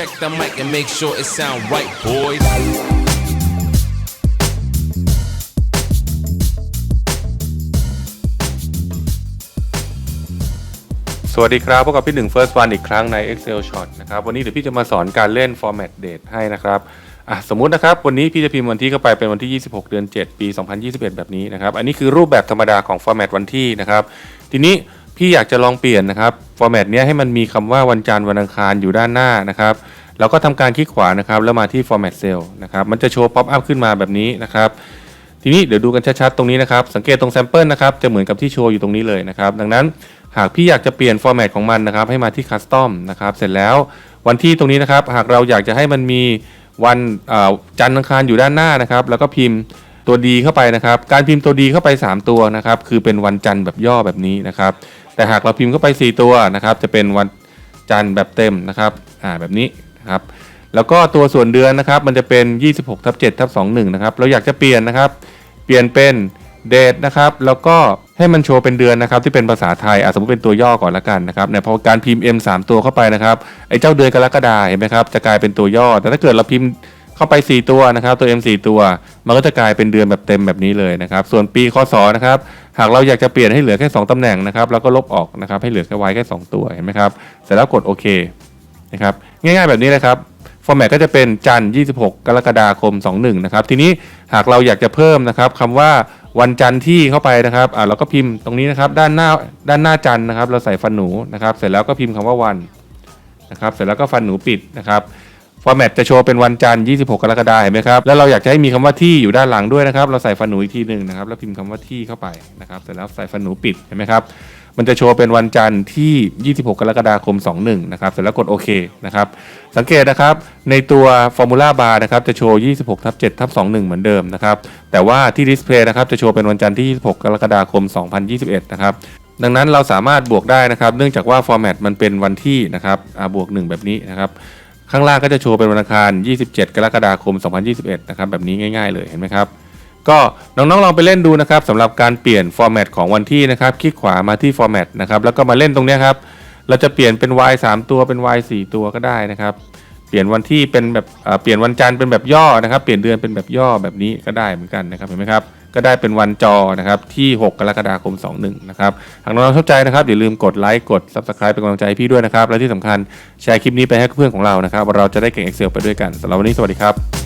Check the mic and make sure it sound right, boys. สวัสดีครับ พบกับพี่หนึ่ง First One อีกครั้งใน Excel Shot นะครับ วันนี้เดี๋ยวพี่จะมาสอนการเล่น Format Date ให้นะครับอะสมมุตินะครับ วันนี้พี่จะพิมพ์วันที่เข้าไปเป็นวันที่ 26 เดือน 7 ปี 2021 แบบนี้นะครับ อันนี้คือรูปแบบธรรมดาของ Format วันที่นะครับ ทีนี้พี่อยากจะลองเปลี่ยนนะครับ Format เนี้ยให้มันมีคำว่าวันจันทร์วันอังคารอยู่ด้านหน้านะครับแล้วก็ทำการคลิกขวานะครับแล้วมาที่ Format Cell นะครับมันจะโชว์ Pop up ขึ้นมาแบบนี้นะครับทีนี้เดี๋ยวดูกันชัดๆตรงนี้นะครับสังเกตตรงแซมเปิลนะครับจะเหมือนกับที่โชว์อยู่ตรงนี้เลยนะครับดังนั้นหากพี่อยากจะเปลี่ยนฟอร์แมตของมันนะครับให้มาที่คัสตอมนะครับเสร็จแล้ววันที่ตรงนี้นะครับหากเราอยากจะให้มันมีวันอ่อจันทร์อังคารอยู่ด้านหน้านะครับแล้วก็พิมพ์ตัวดีเข้าไปนะครับ การพิมพ์ตัวดีเข้าไป 3 ตัวนะครับคือเป็นวันจันทร์แบบย่อแบบนี้นะครับ แต่หากเราพิมพ์เข้าไป 4 ตัวนะครับจะเป็นวันจันทร์แบบเต็มนะครับอ่าแบบนี้นะครับแล้วก็ตัวส่วนเดือนนะครับมันจะเป็น 26ทับ7ทับ21นะครับเราอยากจะเปลี่ยนนะครับ เปลี่ยนเป็นเดทนะครับแล้วก็ให้มันโชว์เป็นเดือนนะครับที่เป็นภาษาไทยอะสมมติเป็นตัวย่อก่อนละกันนะครับเนี่ยพอการพิมพ์ M 3 ตัวเข้าไปนะครับไอ้เจ้าเดือนกรกฎาเห็นไหมครับจะกลายเป็นตัวย่อ แต่ถ้าเกิดเราพิมพ์เข้าไป 4 ตัวนะครับตัว M 4 ตัว มันก็จะกลายเป็นเดือนแบบเต็มแบบนี้เลยนะครับส่วนปีคศนะครับ หากเราอยากจะเปลี่ยนให้เหลือแค่ 2ตำแหน่งนะครับแล้วก็ลบออกนะครับให้เหลือแค่ Y แค่ 2 ตัวเห็นไหมครับเสร็จแล้วกดโอเคนะครับง่ายๆแบบนี้เลยครับฟอร์แมตก็จะเป็นจันทร์26 กรกฎาคม 21นะครับทีนี้หากเราอยากจะเพิ่มนะครับคำว่าวันจันทร์ที่เข้าไปนะครับอ่าเราก็พิมพ์ตรงนี้นะครับด้านหน้าด้านหน้าจันทร์นะครับ เราใส่ฟันหนูนะครับ เสร็จแล้วก็พิมพ์คำว่าวันนะครับ เสร็จแล้วก็ฟันหนูปิดนะครับ ฟอร์แมตจะโชว์เป็นวันจันทร์ 26 กรกฎาคมเห็นไหมครับ แล้วเราอยากจะให้มีคำว่าที่อยู่ด้านหลังด้วยนะครับ เราใส่ฟันหนูอีกทีหนึ่งนะครับ แล้วพิมพ์คำว่าที่เข้าไปนะครับ เสร็จแล้วใส่ฟันหนูปิด เห็นไหมครับ มันจะโชว์เป็นวันจันทร์ที่ 26 กรกฎาคม 21 นะครับ เสร็จแล้วกดโอเคนะครับ สังเกตนะครับ ในตัว Formula Bar นะครับ จะโชว์ 26ทับ7ทับ21 เหมือนเดิมนะครับ แต่ว่าที่ดิสเพลย์นะครับ จะโชว์เป็นวันจันทร์ที่ 26 กรกฎาคม 2021 นะครับดังนั้นเราสามารถบวกได้นะครับ เนื่องจากว่า format มันเป็นวันที่นะครับอ่าบวก 1 แบบนี้นะครับ ข้างล่างก็จะโชว์เป็นวันอังคาร 27 กรกฎาคม 2021 นะครับแบบนี้ง่าย ๆ เลยเห็นไหมครับ ก็น้องๆลองไปเล่นดูนะครับสำหรับการเปลี่ยนฟอร์แมตของวันที่นะครับ คลิกขวามาที่ฟอร์แมตนะครับแล้วก็มาเล่นตรงนี้ครับเราจะเปลี่ยนเป็น y 3 ตัวเป็น y 4 ตัวก็ได้นะครับ ลี่ยนวันที่เป็นแบบเปลี่ยนวันจันทร์เป็นแบบย่อนะครับ เปลี่ยนเดือนเป็นแบบย่อแบบนี้ก็ได้เหมือนกันนะครับเห็นไหมครับก็ได้เป็นวันจอนะครับที่ 6 กรกฎาคม 21 นะครับหากน้องๆเข้าใจนะครับอย่าลืมกดไลค์กด subscribe เป็นกำลังใจให้พี่ด้วยนะครับ และที่สำคัญแชร์คลิปนี้ไปให้เพื่อนของเรานะครับเราจะได้เก่ง Excel ไปด้วยกันสำหรับวันนี้สวัสดีครับ